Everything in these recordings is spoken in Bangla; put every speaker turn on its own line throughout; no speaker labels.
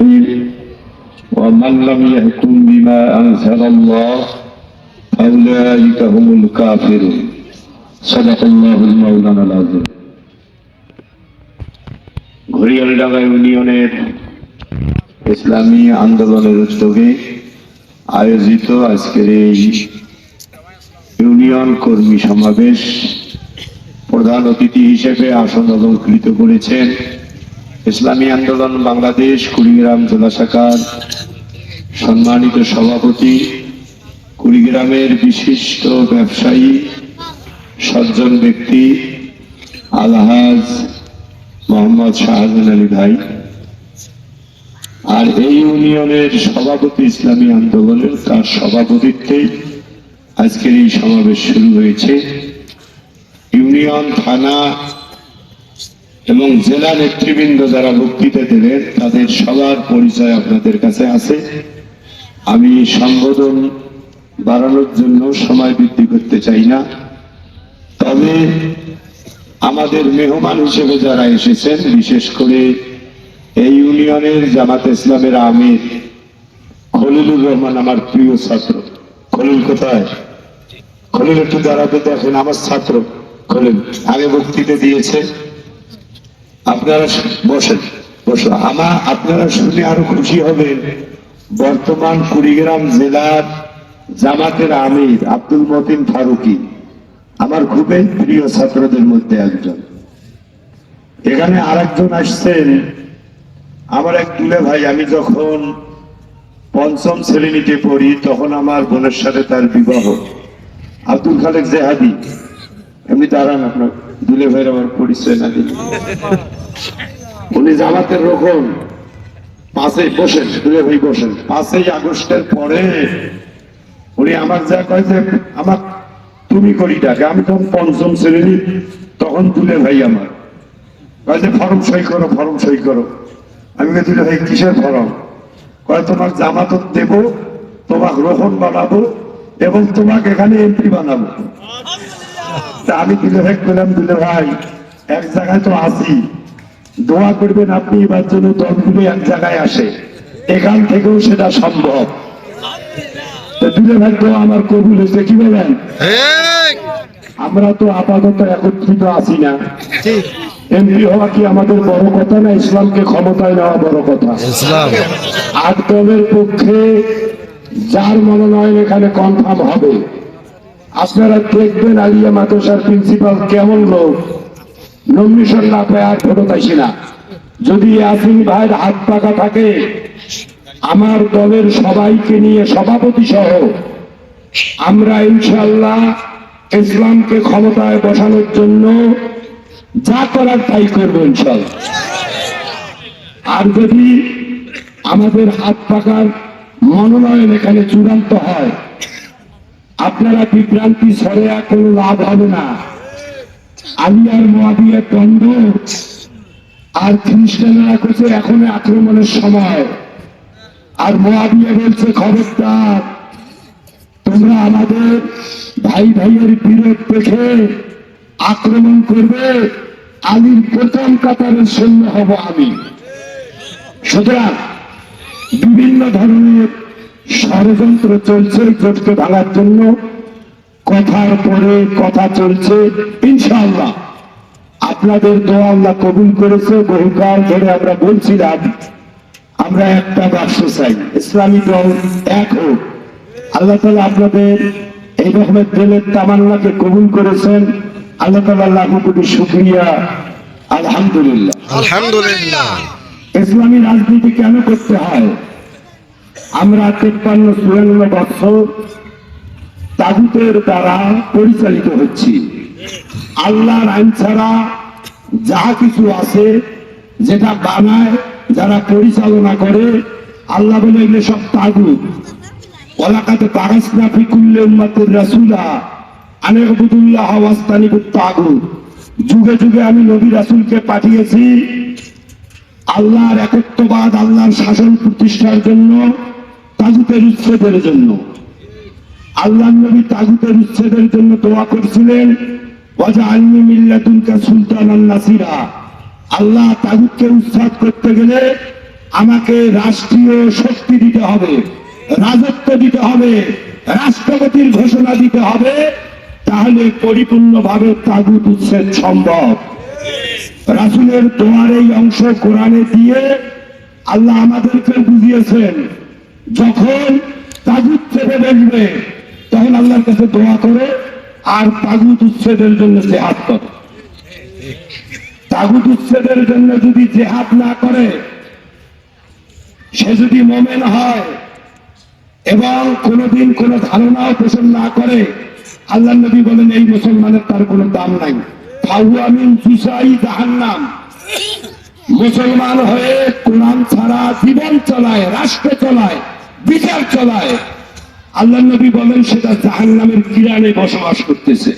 الرحيم ومن لم يحكم بما أنزل الله فأولئك هم الكافرون صدق الله المولانا العظيم ঘড়িয়ালডাঙ্গা ইউনিয়নের ইসলামী আন্দোলনের উদ্যোগে আয়োজিত আজকের এই ইউনিয়ন কর্মী সমাবেশ প্রধান অতিথি হিসেবে আসন অলঙ্কৃত করেছেন ইসলামী আন্দোলন, বাংলাদেশ, কুড়িগ্রাম জেলা শাখার সম্মানিত সভাপতি, কুড়িগ্রামের বিশিষ্ট ব্যবসায়ী, সজ্জন ব্যক্তি, আলহাজ মোহাম্মদ শাহজান আলী ভাই। আর এই ইউনিয়নের সভাপতি ইসলামী আন্দোলনের তার সভাপতিত্বে আজকের এই সমাবেশ শুরু হয়েছে। ইউনিয়ন, থানা এবং জেলা নেতৃবৃন্দ যারা বক্তৃতা দেবেন তাদের সবার পরিচয় আপনাদের কাছে আছে। আমি সম্বোধন বাড়ানোর জন্য সময় বৃদ্ধি করতে চাই না। তবে আমাদের মেহমান হিসেবে যারা এসেছেন, বিশেষ করে এই ইউনিয়নের জামাত ইসলামের আমির খলিলুর রহমান, আমার প্রিয় ছাত্র। খলিল কোথায়? খলিল একটু দাঁড়াতে দেখেন, আমার ছাত্র খলিল। আগে বক্তৃতা দিয়েছে আপনারা বসেন বসো আমার আপনারা শুনে আরও খুশি হবেন। বর্তমান কুড়িগ্রাম জেলার জামাতের আমির আব্দুল মতিন ফারুকি, আমার খুবই প্রিয় ছাত্রদের মধ্যে একজন। এখানে আরেকজন আসছেন, আমার এক দুলে ভাই। আমি যখন পঞ্চম শ্রেণীতে পড়ি, তখন আমার বোনের সাথে তার বিবাহ। আব্দুল খালেক জেহাদি। এমনি দাঁড়ান আপনার। দুলে ভাইয়ের আমার পরিচয় না দিন উনি জামাতের রকম পাঁচই বসেন, দুলে ভাই বসেন। পাঁচই আগস্টের পরে উনি আমার যা কয় যে, আমার, তুমি করি ডাকে আমি তখন পঞ্চম শ্রেণি তখন দুলে ভাই আমার। কয় যে, ফর্ম সই করো, ফর্ম সই করো। আমি দুলে ভাই, কিসের ফর্ম? কয়, তোমার জামাতত দেব তোমাকে রোহন বানাবো এবং তোমাকে এখানে এমপি বানাবো। আমি দিলে ভাই করলাম দিলে ভাই এক জায়গায় তো আছি। দোয়া করবেন আপনি এবার জন্য দলগুলো এক জায়গায় আসে। এখান থেকেও সেটা সম্ভব। দিলে ভাই তো আমার কবুল হয়েছে কি বলেন? আমরা তো আপাতত একত্রিত আছি না। এমপি হওয়া কি আমাদের বড় কথা না? ইসলামকে ক্ষমতায় নেওয়া বড় কথা?
ইসলাম।
আট দলের পক্ষে যার মনোনয়ন এখানে কনফার্ম হবে। আপনারা দেখবেন আলিয়া মাদ্রাসার প্রিন্সিপাল কেমন লোক নমিনেশন না পায় আর ফেরত আসি না। যদি আসিন ভাইয়ের হাত পাকা থাকে, আমার দলের সবাইকে নিয়ে সভাপতি সহ আমরা ইনশাল্লাহ ইসলামকে ক্ষমতায় বসানোর জন্য যা করার তাই করব ইনশাল্লাহ আর যদি আমাদের হাত পাকার মনোনয়ন এখানে চূড়ান্ত হয় আপনারা বিভ্রান্তি ছড়ে কোনো লাভ হবে না। আলিয়ার মহাবিয়ার দ্বন্দ্ব আর খ্রিস্টানরা করছে এখনও আক্রমণের সময়। আর মহাবিয়া বলছে, খবরদার, তোমরা আমাদের ভাই ভাইয়ের বিরোধ দেখে আক্রমণ করবে। আলীর প্রথম কাতারের সৈন্য হব আমি। সুতরাং বিভিন্ন ধরনের ষড়যন্ত্র চলছে জোটকে ভাঙার জন্য কথার পরে কথা চলছে। ইনশাআল্লাহ আপনাদের দোয়া আল্লাহ কবুল করেছে বহুকাল ধরে আমরা বলছিলাম আমরা একটা রাষ্ট্র চাই ইসলামী দল এক হোক। আল্লাহ তালা আপনাদের এই রকমের দিলের তামান্নাকে কবুল করেছেন। আল্লাহ তালা লাখো কোটি শুক্রিয়া। আলহামদুলিল্লাহ।
আলহামদুলিল্লাহ।
ইসলামী রাজনীতি কেন করতে হয়? আমরা তেপ্পান্ন চুয়ান্ন বছর তাগুতের দ্বারা পরিচালিত হচ্ছি। আল্লাহর আইন ছাড়া যা কিছু আছে, যেটা বানায়, যারা পরিচালনা করে, আল্লাহ বলে এগুলো সব তাগুত। ওলাকাতে পাগাসনা ফিকুল্লে উম্মাতের রাসুলা আনেক বুদুল্লাহ ওয়াস্তানিবুত তাগুত। যুগে যুগে আমি নবী রাসুলকে পাঠিয়েছি আল্লাহর একত্ববাদ, আল্লাহর শাসন প্রতিষ্ঠার জন্য। তাগুতের উচ্ছেদের জন্য। আল্লাহ নবী তাগুতের উচ্ছেদের জন্য দোয়া করছিলেন আল্লাহ তাগুতকে উচ্ছেদ করতে গেলে আমাকে রাষ্ট্রীয় শক্তি দিতে হবে, রাজত্ব দিতে হবে, রাষ্ট্রপতির ঘোষণা দিতে হবে, তাহলে পরিপূর্ণভাবে তাগুত উচ্ছেদ সম্ভব। রাসুলের দোয়ার এই অংশ কোরআনে দিয়ে আল্লাহ আমাদেরকে বুঝিয়েছেন যখন তাগুত চেপে বসবে তখন আল্লাহর কাছে দোয়া করে, আর তাগুত উচ্ছেদের জন্য জেহাদ করে। তাগুত উচ্ছেদের জন্য যদি জেহাদ না করে, সে যদি মোমেন হয়, এবং কোনোদিন কোনো ধারণাও পোষণ না করে আল্লাহ নবী বলেন, এই মুসলমানের তার কোনো দাম নাই। জাহান্নাম। মুসলমান হয়ে কোরআন ছাড়া জীবন চলায়, রাষ্ট্র চলায় বিচার চলায়। আল্লাহ নবী বলেন, সেটা জাহান্নামের কিরানে বসবাস করতেছে।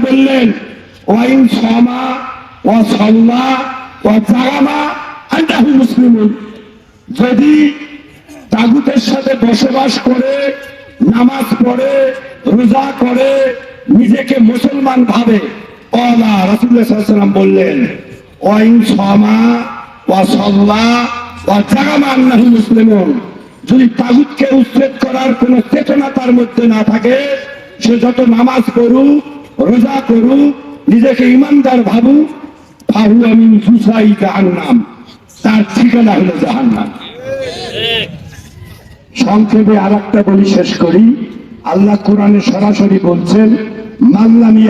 বললেন মুসলিমুন। যদি তাগুতের সাথে বসবাস করে, নামাজ পড়ে, রোজা করে, নিজেকে মুসলমান ভাবে অলা রাসুল্লাহাম বললেন, ওয়াইন সমা ও সল্লা যদি উচ্ছেদ করার কোন চেতনা তার মধ্যে না থাকে, সে যত নামাজ রোজা করুক, নিজেকে ইমানদার ভাবুক জাহান্নাম তার ঠিকানা হলো জাহান্নাম। সংক্ষেপে আর একটা বলি শেষ করি। আল্লাহ কোরআনে সরাসরি বলছেন মাল্লামি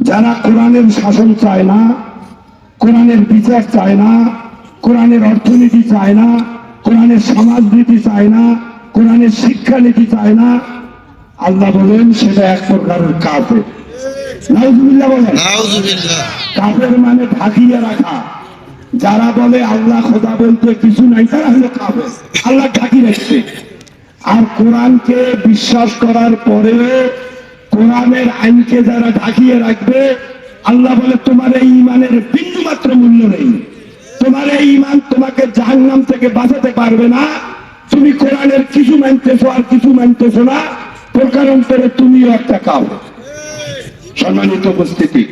যারা কোরআনের শাসন চায় না কোরআনের বিচার চায় না কোরআনের অর্থনীতি চায় না কোরআনের সমাজনীতি চায় না কোরআনের শিক্ষানীতি চায় না। আল্লাহ বলেন সেটা এক প্রকারের কাফে নাউজুবিল্লাহ বলেন। কাফের মানে ঢাকিয়ে রাখা। যারা বলে আল্লাহ খোদা বলতে কিছু নাই তারা হলো কাফের। আল্লাহ ঢাকি রাখছে। আর কোরআনকে বিশ্বাস করার পরেও কোরআনের আইনকে যারা ঢাকিয়ে রাখবে আল্লাহ বলে, তোমার এই ইমানের বিন্দু মাত্র মূল্য নেই। তোমার এই ইমান তোমাকে জাহান্নাম থেকে বাঁচাতে পারবে না। তুমি কোরআনের কিছু মানতেছো আর কিছু মানতেছো না। প্রকারান্তরে তুমিও একটা কাফের। সম্মানিত উপস্থিতি,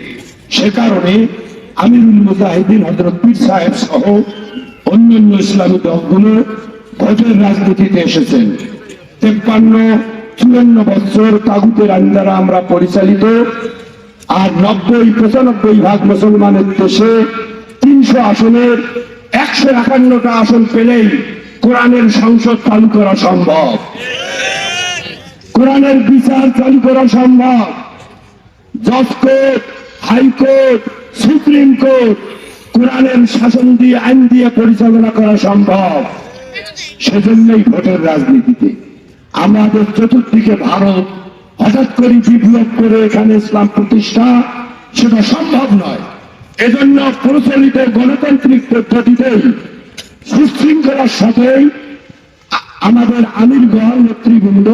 সে কারণে আমিরুল মুজাহিদিন হজরত পীর সাহেব সহ অন্যান্য ইসলামী দলগুলো ভোটের রাজনীতিতে এসেছেন। তেপ্পান্ন, চুয়ান্ন বছর তাগুতের আইন দ্বারা আমরা পরিচালিত আর নব্বই, পঁচানব্বই ভাগ মুসলমানের দেশে তিনশো আসনের, একশো একান্নটা আসন পেলেই কোরআনের সংসদ চালু করা সম্ভব। কোরআনের বিচার চালু করা সম্ভব। জজ কোর্ট হাইকোর্ট, সুপ্রিম কোর্ট কোরআনের শাসন দিয়ে, আইন দিয়ে পরিচালনা করা সম্ভব। সেজন্যই ভোটের রাজনীতিতে। আমাদের চতুর্দিকে ভারত হঠাৎ করে বিপ্লব করে এখানে ইসলাম প্রতিষ্ঠা, সেটা সম্ভব নয়। এজন্য প্রচলিত গণতান্ত্রিক পদ্ধতিতেই সুশৃঙ্খলার সাথেই আমাদের আমিরগণ নেতৃবৃন্দ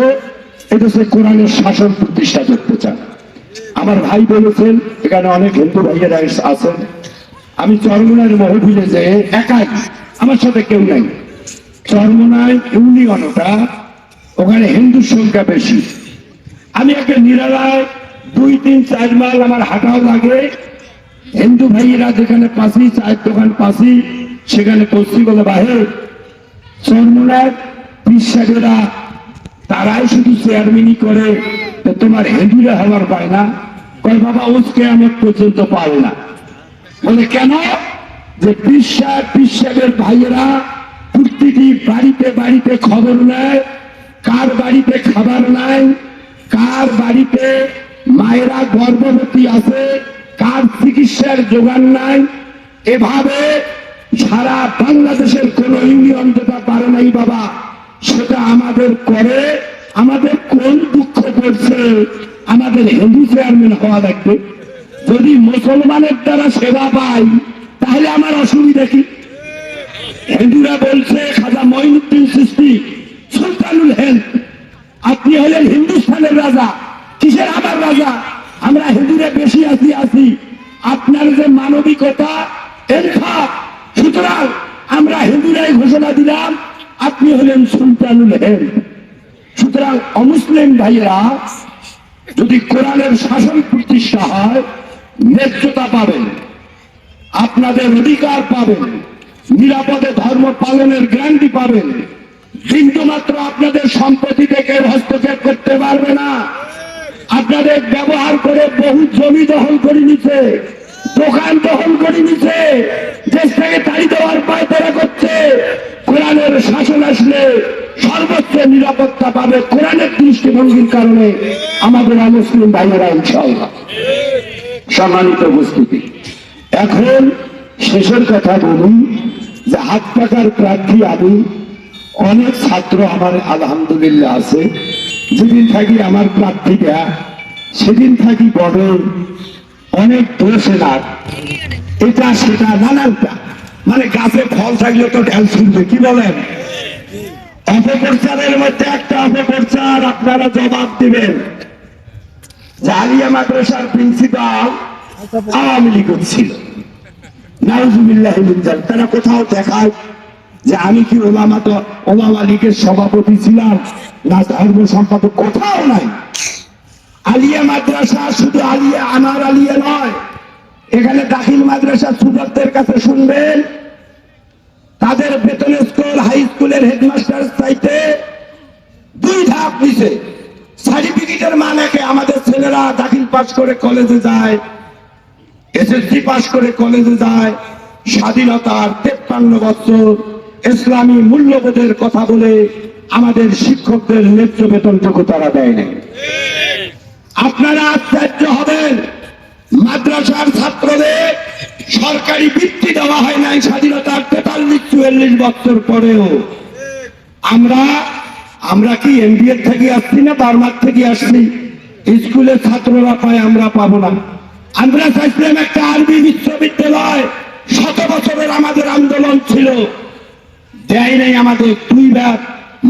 এদেশে কোরআনের শাসন প্রতিষ্ঠা করতে চান। আমার ভাই বলেছেন, এখানে অনেক হিন্দু ভাইয়েরা আছেন। আমি চরমনার মহফিলে যে একাই, আমার সাথে কেউ নাই। চরমনায় ইউনিয়নটা, ওখানে হিন্দুর সংখ্যা বেশি। আমি একটা নিরালায় দুই, তিন, চার মাইল আমার হাঁটাও লাগে। হিন্দু ভাইয়েরা যেখানে পাশি, চায়ের দোকান পাশি, সেখানে পশ্চিম বলে বাহে চরমনার বিশ্বাসেরা, তারাই শুধু চেয়ারম্যানই করে, তো তোমার হিন্দুরা হওয়ার পায় না। কয়, বাবা উসকে আমার পর্যন্ত পাবে না। বলে, কেন? যে বিশ্বাস, বিশ্বাসের ভাইয়েরা প্রতিটি বাড়িতে বাড়িতে খবর নেয়, কার বাড়িতে খাবার নাই কার বাড়িতে মায়েরা গর্ভবতী আছে, কার চিকিৎসার যোগান নাই? এভাবে সারা বাংলাদেশের কোন ইউনিয়ন যেটা পারে নাই বাবা, সেটা আমাদের করে, আমাদের কোন দুঃখ করছে? আমাদের হিন্দু চেয়ারম্যান হওয়া লাগবে। যদি মুসলমানের দ্বারা সেবা পাই, তাহলে আমার অসুবিধা কি? হিন্দুরা বলছে, খাজা মঈনুদ্দিন সৃষ্টি সুলতানুল হেলথ। আপনি হলেন হিন্দুস্তানের রাজা। কিসের আমার রাজা? আমরা হিন্দুরা বেশি আছি আছি। আপনার যে মানবিকতা এনফাক সুতরাং আমরা হিন্দুরাই ঘোষণা দিলাম, আপনি হলেন সুলতানুল হেলথ সুতরাং অমুসলিম ভাইয়েরা, যদি কোরআনের শাসন প্রতিষ্ঠা হয়,
ন্যায্যতা পাবেন, আপনাদের অধিকার পাবেন, নিরাপদে ধর্ম পালনের গ্যারান্টি পাবেন কিন্তু মাত্র আপনাদের সম্পত্তি থেকে হস্তক্ষেপ করতে পারবে না। আপনাদের ব্যবহার করে বহু জমি দখল করে নিছে, দোকান দখল করে নিছে, দেশ থেকে তাড়ি দেওয়ার পায়তারা করছে। কোরআনের শাসন আসলে সর্বোচ্চ নিরাপত্তা পাবে কোরআনের দৃষ্টিভঙ্গির কারণে আমাদের মুসলিম ভাইয়েরা ইনশাল্লাহ সম্মানিত উপস্থিতি। এখন শেষের কথা বলুন যে হাত টাকার প্রার্থী আমি অনেক ছাত্র আমার আলহামদুলিল্লাহ আছে। যেদিন থাকি আমার প্রার্থীটা সেদিন থাকি বড় অনেক দোষে না এটা, সেটা নানানটা মানে গাছে ফল থাকলে তো ঢেল শুনবে, কি বলেন? অপপ্রচারের মধ্যে একটা অপপ্রচার আপনারা জবাব দিবেন। জালিয়া মাদ্রাসার প্রিন্সিপাল আওয়ামী লীগ ছিল। নাউজুবিল্লাহ তারা কোথাও দেখায় যে আমি কি ওলামা তো ওলামা লীগের সভাপতি ছিলাম না ধর্ম সম্পাদক? কোথাও নাই। আলিয়া মাদ্রাসা শুধু আলিয়া, আমার আলিয়া নয়। এখানে দাখিল মাদ্রাসা সুদরদের কাছে শুনবেন। তাদের বেতন স্কুল, হাই স্কুলের হেডমাস্টার চাইতে দুই ধাপ নিছে সার্টিফিকেটের মানেকে আমাদের ছেলেরা দাখিল পাশ করে কলেজে যায়, এসএসসি পাশ করে কলেজে যায়। স্বাধীনতার তেপ্পান্ন বছর ইসলামী মূল্যবোধের কথা বলে আমাদের শিক্ষকদের ন্যায্য বেতনটুকু তারা দেয় নাই। আপনারা আশ্চর্য হবেন, মাদ্রাসার ছাত্রদের সরকারি বৃত্তি দেওয়া হয় নাই স্বাধীনতার তেতাল্লিশ, চুয়াল্লিশ বছর পরেও। আমরা আমরা কি এমবিএ থেকে আসছি না বার্মার থেকে আসছি? স্কুলের ছাত্ররা পায় আমরা পাবো না। আমরা চাইছিলাম একটা আরবি বিশ্ববিদ্যালয়, শত বছরের আমাদের আন্দোলন ছিল। দেয় নাই আমাদের দুই ব্যাগ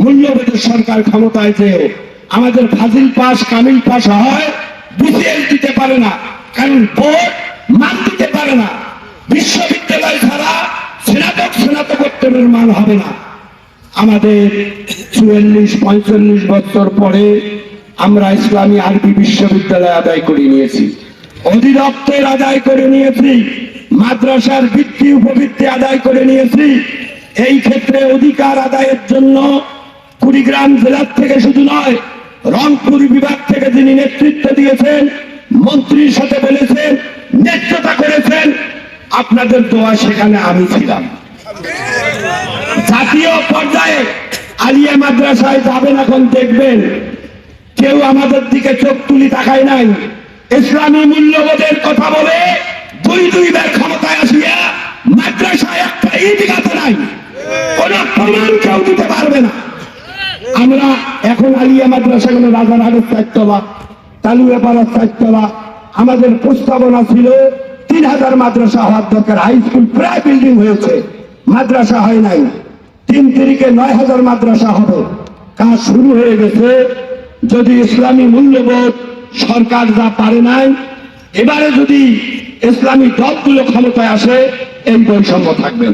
মূল্যবোধের সরকার ক্ষমতায় যে আমাদের ফাজিল পাস, কামিল পাস হয়, বিসিএস দিতে পারে না, কারণ বোর্ড মান দিতে পারে না। বিশ্ববিদ্যালয় ছাড়া স্নাতক স্নাতকোত্তরের মান হবে না। আমাদের চুয়াল্লিশ, পঁয়তাল্লিশ বছর পরে আমরা ইসলামী আরবি বিশ্ববিদ্যালয় আদায় করে নিয়েছি। অধিদপ্তর আদায় করে নিয়েছি। মাদ্রাসার ভিত্তি উপবৃত্তি আদায় করে নিয়েছি। এই ক্ষেত্রে অধিকার আদায়ের জন্য কুড়িগ্রাম জেলার থেকে শুধু নয়, রংপুর বিভাগ থেকে যিনি নেতৃত্ব দিয়েছেন, মন্ত্রীর সাথে বলেছেন নেতৃত্ব করেছেন, আপনাদের দোয়া সেখানে আমি ছিলাম। জাতীয় পর্যায়ে আলিয়া মাদ্রাসায় যাবেন এখন দেখবেন, কেউ আমাদের দিকে চোখ তুলি তাকায় নাই। ইসলামী মূল্যবোধের কথা বলে দুই দুইবার ক্ষমতায় আসিয়া মাদ্রাসায় একটা গাছে নাই। কোন প্রমাণ কেউ দিতে পারবে না। আমরা এখন আলিয়া মাদ্রাসা গুলো রাজারহাটের আমাদের প্রস্তাবনা ছিল, তিন হাজার মাদ্রাসা হওয়ার দরকার। হাই স্কুল প্রায় বিল্ডিং হয়েছে। মাদ্রাসা হয় নাই। তিন তারিখে নয় হাজার মাদ্রাসা হবে। কাজ শুরু হয়ে গেছে। যদি ইসলামী মূল্যবোধ সরকার যা পারে নাই, এবারে যদি ইসলামী দলগুলো ক্ষমতায় আসে, এই বৈষম্য থাকবে।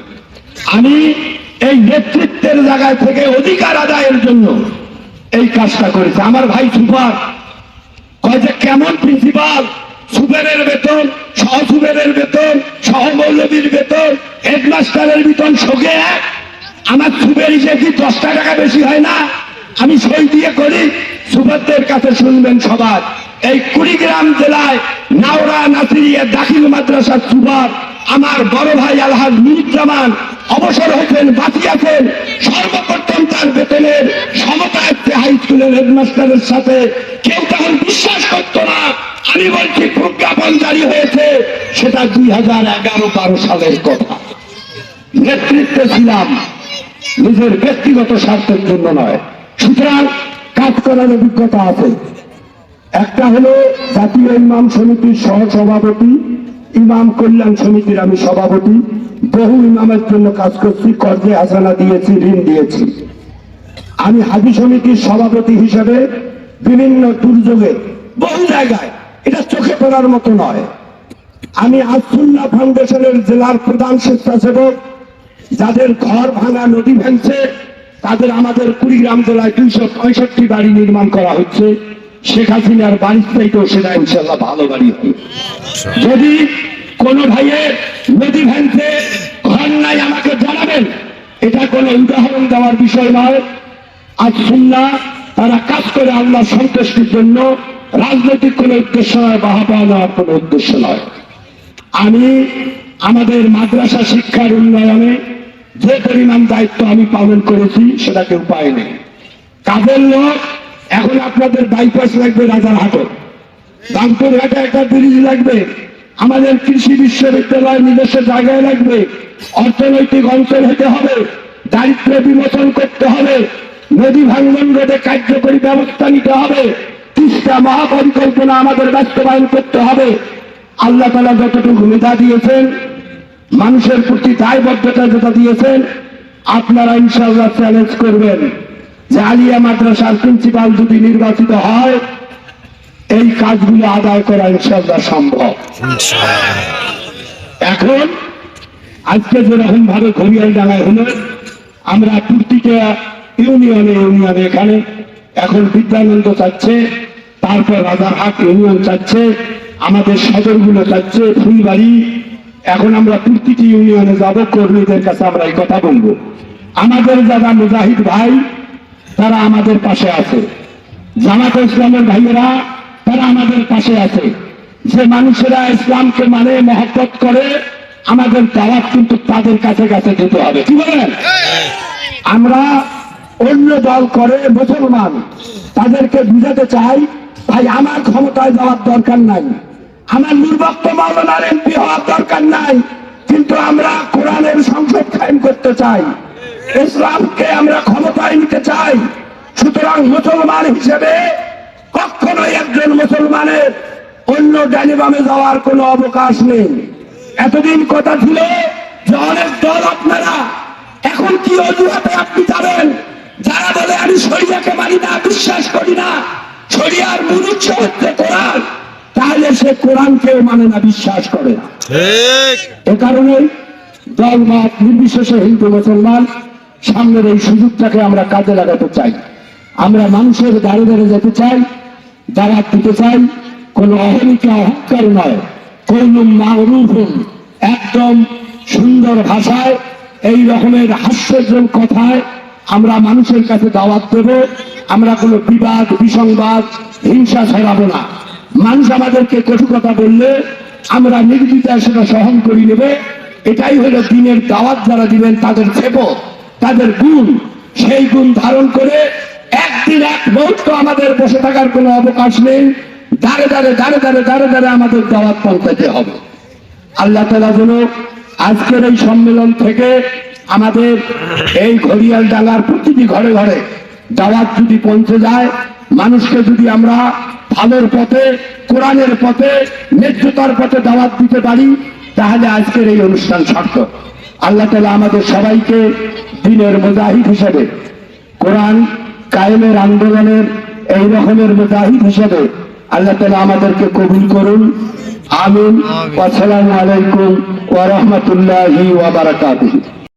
আমি এই নেতৃত্বের জায়গায় থেকে অধিকার আদায়ের জন্য এই কাজটা করেছে। আমার ভাই সুপার কয় যে কেমন প্রিন্সিপাল সুবেরের বেতন সহ সুবেরের বেতন সহ মৌলবীর বেতন হেডমাস্টারের বেতন সঙ্গে এক। আমার সুবের হিসেবে দশটা টাকা বেশি হয় না, আমি সই দিয়ে করি। সুবেরদের কাছে শুনবেন সবার এই কুড়িগ্রাম জেলায় নাওরা নাসিরিয়া দাখিল মাদ্রাসার সুবার আমার বড় ভাই আলহাজ নুরুজ্জামান অবসর হয়েছেন বাকি আছেন সর্বপ্রথম তার বেতনের সমতা আসছে হাই স্কুলের হেডমাস্টারের সাথে। কেউ তখন বিশ্বাস করতো না। আমি বলছি, প্রজ্ঞাপন জারি হয়েছে। সেটা দুই হাজার এগারো বারো সালের কথা। নেতৃত্বে ছিলাম। নিজের ব্যক্তিগত স্বার্থের জন্য নয়। সুতরাং কাজ করার অভিজ্ঞতা আছে। একটা হলো জাতীয় ইমাম সমিতির সহ সভাপতি ইমাম কল্যাণ সমিতির আমি সভাপতি। বহু ইমামের জন্য কাজ করছি কর্জে হাসানা দিয়েছি ঋণ দিয়েছি। আমি হাজি সমিতির সভাপতি হিসেবে বিভিন্ন দুর্যোগে বহু জায়গায় এটা চোখে পড়ার মতো নয়। আমি আসুল্লাহ ফাউন্ডেশনের জেলার প্রধান স্বেচ্ছাসেবক যাদের ঘর ভাঙা নদী ভাঙছে তাদের আমাদের কুড়িগ্রাম জেলায় দুইশো পঁয়ষট্টি বাড়ি নির্মাণ করা হচ্ছে। শেখ হাসিনার বাড়ির থেকেও সেটা ইনশাল্লাহ ভালো বাড়ি হবে। যদি কোন ভাইয়ের নদী নাই, আমাকে জানাবেন। এটা কোনো উদাহরণ দেওয়ার বিষয় নয়। আজ সুন্না, তারা কাজ করে আল্লাহ সন্তুষ্টির জন্য। রাজনৈতিক কোনো উদ্দেশ্য নয়, বাহাবা নেওয়ার কোনো উদ্দেশ্য নয়। আমি আমাদের মাদ্রাসা শিক্ষার উন্নয়নে যে পরিমাণ দায়িত্ব আমি পালন করেছি, সেটা কেউ পায়নি কাজের লোক, এখন আপনাদের বাইপাস লাগবে রাজার রাজারহাটে। রামপুরহাটে একটা ব্রিজ লাগবে। আমাদের কৃষি বিশ্ববিদ্যালয় নিজস্ব জায়গায় লাগবে। অর্থনৈতিক অঞ্চল হতে হবে দারিদ্র বিমোচন করতে হবে, নদী ভাঙ্গন রোধে কার্যকরী ব্যবস্থা নিতে হবে, তিস্তা মহাপরিকল্পনা আমাদের বাস্তবায়ন করতে হবে। আল্লাহ তালা যতটুকু মেধা দিয়েছেন, মানুষের প্রতি দায়বদ্ধতা যেটা দিয়েছেন, আপনারা ইনশাআল্লাহ চ্যালেঞ্জ করবেন যে আলিয়া মাদ্রাসার প্রিন্সিপাল যদি নির্বাচিত হয় এই কাজগুলো আদায় করা ইনশাআল্লাহ সম্ভব। এখন আজকে যেরকম ভাবে ঘড়িয়াল ডাঙায় হলো আমরা প্রতিটা ইউনিয়নে ইউনিয়নে এখানে এখন বিদ্যানন্দ চাচ্ছে তারপর রাজারহাট ইউনিয়ন চাচ্ছে আমাদের সদরগুলো চাচ্ছে ফুলবাড়ি। এখন আমরা প্রতিটি ইউনিয়নে যাব কর্মীদের কাছে আমরা এই কথা বলব। আমাদের যারা মুজাহিদ ভাই তারা আমাদের পাশে আছে। জামাত ইসলামের ভাইয়েরা তারা আমাদের পাশে আছে। যে মানুষেরা ইসলামকে মানে মহব্বত করে, আমাদের দাওয়াত কিন্তু তাদের কাছে কাছে যেতে হবে। কি বলেন? আমরা অন্য দল করে মুসলমান, তাদেরকে বুঝাতে চাই, ভাই, আমার ক্ষমতায় যাওয়ার দরকার নাই। আমার নির্বাক্ত মাওলানার এমপি হওয়ার দরকার নাই, কিন্তু আমরা কোরআনের সংসদ কায়েম করতে চাই। ইসলামকে আমরা ক্ষমতায় নিতে চাই। সুতরাং মুসলমান হিসেবে কখনোই একজন মুসলমানের অন্য ডানিবামে যাওয়ার কোনো অবকাশ নেই। এতদিন কথা ছিল যে অনেক দল আপনারা এখন কি অজুহাতে আপনি যাবেন? যারা বলে আমি শরিয়াকে মানি না বিশ্বাস করি না শরিয়ার মূল উৎস হচ্ছে কোরআন তাহলে সে কোরআনকেও মানে না বিশ্বাস করে না। এ কারণে দল মত নির্বিশেষে হিন্দু মুসলমান সামনের এই সুযোগটাকে আমরা কাজে লাগাতে চাই। আমরা মানুষের দাঁড়ে দাঁড়ে যেতে চাই। যারা দিতে চাই কোন অহমিকা অহংকার নয়। কোন মারুফ একদম সুন্দর ভাষায়, এই রকমের হাস্যজল কথায় আমরা মানুষের কাছে দাওয়াত দেব। আমরা কোনো বিবাদ, বিসংবাদ, হিংসা ছড়াবো না। মানুষ আমাদেরকে কটু কথা বললে আমরা নির্বিচার সেটা সহন করি নেব। এটাই হলো দিনের দাওয়াত যারা দিবেন, তাদের ক্ষেপ তাদের গুণ। সেই গুণ ধারণ করে একদিন এক মুহূর্ত আমাদের বসে থাকার কোনো অবকাশ নেই। দাঁড়ে দাঁড়ে দাঁড়ে দাঁড়ে দাঁড়ে দাঁড়ে আমাদের দাওয়াত পৌঁছাতে হবে। আল্লাহ তালা যেন আজকের এই সম্মেলন থেকে আমাদের এই ঘড়িয়াল ডালার প্রতিটি ঘরে ঘরে দাওয়াত যদি পৌঁছে যায়, মানুষকে যদি আমরা ভালোর পথে, কোরআনের পথে, ন্যায্যতার পথে দাওয়াত দিতে পারি, তাহলে আজকের এই অনুষ্ঠান সার্থক। আল্লাহ তালা আমাদের সবাইকে দিনের মুজাহিদ হিসেবে কোরআন কায়েমের আন্দোলনের এই রকমের মুজাহিদ হিসেবে আল্লাহ তালা আমাদেরকে কবুল করুন। আমিন। আসসালামু আলাইকুম ওয়া রাহমাতুল্লাহি ওয়া বারাকাতুহু।